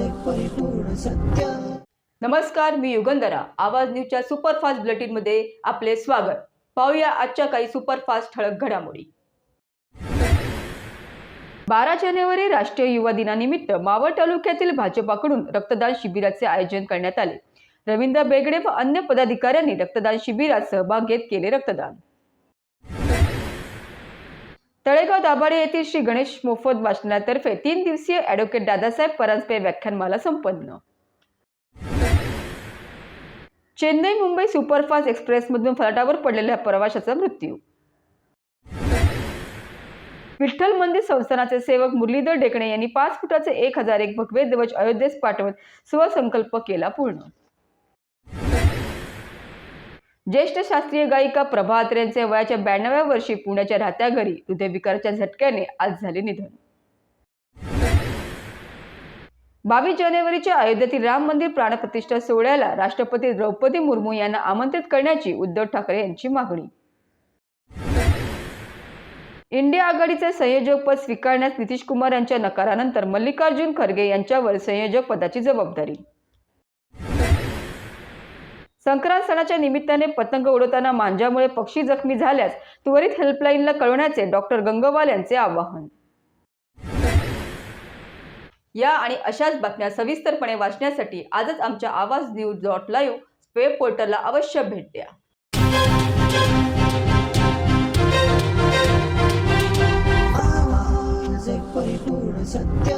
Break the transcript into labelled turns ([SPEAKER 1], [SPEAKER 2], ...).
[SPEAKER 1] परिपूर्ण सत्य.
[SPEAKER 2] नमस्कार मी युगंधरा. आवाज न्यूजच्या सुपरफास्ट बुलेटिनमध्ये आपले स्वागत. पाहूया आजच्या काही सुपरफास्ट ठळक घडामोडी. बारा जानेवारी राष्ट्रीय युवा दिनानिमित्त मावळ तालुक्यातील भाजपाकडून रक्तदान शिबिराचे आयोजन करण्यात आले. रवींद्र बेगडे व अन्य पदाधिकाऱ्यांनी रक्तदान शिबिरात सहभाग घेत केले रक्तदान. तळेगाव दाभाडे येथील श्री गणेश मोफत वाचनातर्फे तीन दिवसीय ॲडव्होकेट दादासाहेब परांजपे व्याख्यानमाला संपन्न. चेन्नई मुंबई सुपरफास्ट एक्सप्रेसमधून फलाटावर पडलेल्या प्रवाशाचा मृत्यू. विठ्ठल मंदिर संस्थानाचे सेवक मुरलीधर डेकणे यांनी पाच फुटाचे एक हजार एक भगवे ध्वज अयोध्येस पाठवत स्वसंकल्प केला पूर्ण. ज्येष्ठ शास्त्रीय गायिका प्रभात यांचे वयाच्या ब्याण्णव्या वर्षी पुण्याच्या राहत्या घरी हृदयविकाराच्या झटक्याने आज झाले निधन. बावीस जानेवारीच्या अयोध्येतील राम मंदिर प्राणप्रतिष्ठा सोहळ्याला राष्ट्रपती द्रौपदी मुर्मू यांना आमंत्रित करण्याची उद्धव ठाकरे यांची मागणी. इंडिया आघाडीचे संयोजकपद स्वीकारण्यास नितीश कुमार यांच्या नकारानंतर मल्लिकार्जुन खरगे यांच्यावर संयोजक पदाची जबाबदारी. संक्रांत सणाच्या निमित्ताने पतंग उडवताना मांजामुळे पक्षी जखमी झाल्यास त्वरित हेल्पलाईनला कळवण्याचे डॉक्टर गंगवाल यांचे आवाहन. या आणि अशाच बातम्या सविस्तरपणे वाचण्यासाठी आजच आमच्या आवाज न्यूज डॉट लाईव्ह वेब पोर्टलला अवश्य भेट द्या.
[SPEAKER 1] परिपूर्ण सत्य.